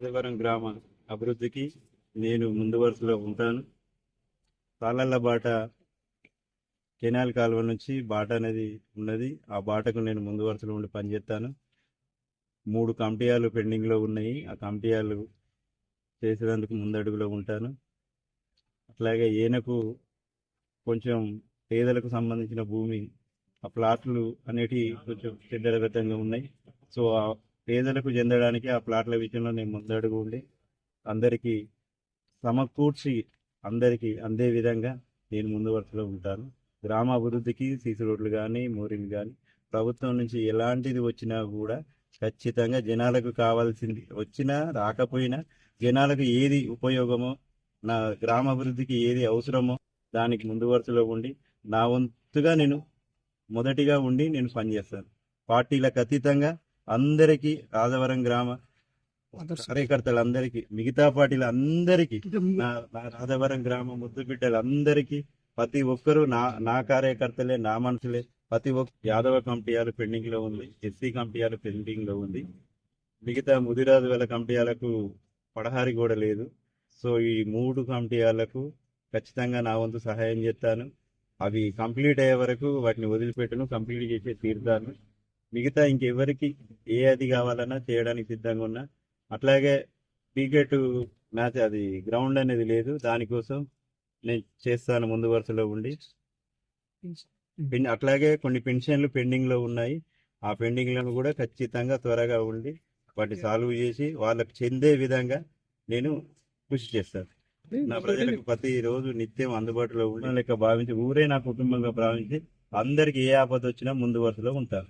రాజవరం గ్రామ అభివృద్ధికి నేను ముందు వరుసలో ఉంటాను. తాళళ్ళ బాట కెనాల్ కాలువ నుంచి బాట అనేది ఉన్నది. ఆ బాటకు నేను ముందు వరుసలో ఉండి పనిచేస్తాను. మూడు కమిటీయాలు పెండింగ్లో ఉన్నాయి. ఆ కమిటీయాలు చేసేందుకు ముందడుగులో ఉంటాను. అట్లాగే ఈయనకు కొంచెం పేదలకు సంబంధించిన భూమి ఆ ప్లాట్లు అనేటివి కొంచెం చెడ్డరగతంగా ఉన్నాయి. సో పేదలకు చెందడానికి ఆ ప్లాట్ల విషయంలో నేను ముందడుగు ఉండి అందరికీ సమకూర్చి అందరికీ అందే విధంగా నేను ముందు వరుసలో ఉంటాను. గ్రామ అభివృద్ధికి సీసీ రోడ్లు కానీ మోరీలు కానీ ప్రభుత్వం నుంచి ఎలాంటిది వచ్చినా కూడా ఖచ్చితంగా జనాలకు కావాల్సింది వచ్చినా రాకపోయినా జనాలకు ఏది ఉపయోగమో నా గ్రామ అభివృద్ధికి ఏది అవసరమో దానికి ముందు వరుసలో ఉండి నా వంతుగా నేను మొదటిగా ఉండి నేను పనిచేస్తాను. పార్టీలకు అతీతంగా అందరికీ రాజవరం గ్రామ కార్యకర్తలందరికీ మిగతా పార్టీల అందరికీ నా రాధవరం గ్రామ ముద్దు బిడ్డలందరికీ ప్రతి ఒక్కరూ నా నా కార్యకర్తలే నా మనుషులే ప్రతి ఒక్క యాదవ కమిటీయాలు పెండింగ్లో ఉంది ఎస్సీ కమిటీయాలు పెండింగ్లో ఉంది. మిగతా ముదిరాజు వేల కమిటీయాలకు పడహారి కూడా లేదు. సో ఈ మూడు కమిటీయాలకు ఖచ్చితంగా నా వంతు సహాయం చేస్తాను. అవి కంప్లీట్ అయ్యే వరకు వాటిని వదిలిపెట్టను కంప్లీట్ చేసే తీరుతాను. మిగతా ఇంకెవరికి ఏ అది కావాలన్నా చేయడానికి సిద్ధంగా ఉన్నా అట్లాగే క్రికెట్ మ్యాచ్ అది గ్రౌండ్ అనేది లేదు దానికోసం నేను చేస్తాను ముందు వరుసలో ఉండి. అట్లాగే కొన్ని పెన్షన్లు పెండింగ్లో ఉన్నాయి ఆ పెండింగ్లను కూడా ఖచ్చితంగా త్వరగా ఉండి వాటిని సాల్వ్ చేసి వాళ్ళకి చెందే విధంగా నేను కృషి చేస్తాను. నా ప్రజలకు ప్రతి రోజు నిత్యం అందుబాటులో లెక్క భావించి ఊరే నా కుటుంబంగా భావించి అందరికి ఏ ఆపద వచ్చినా ముందు వరుసలో ఉంటాను.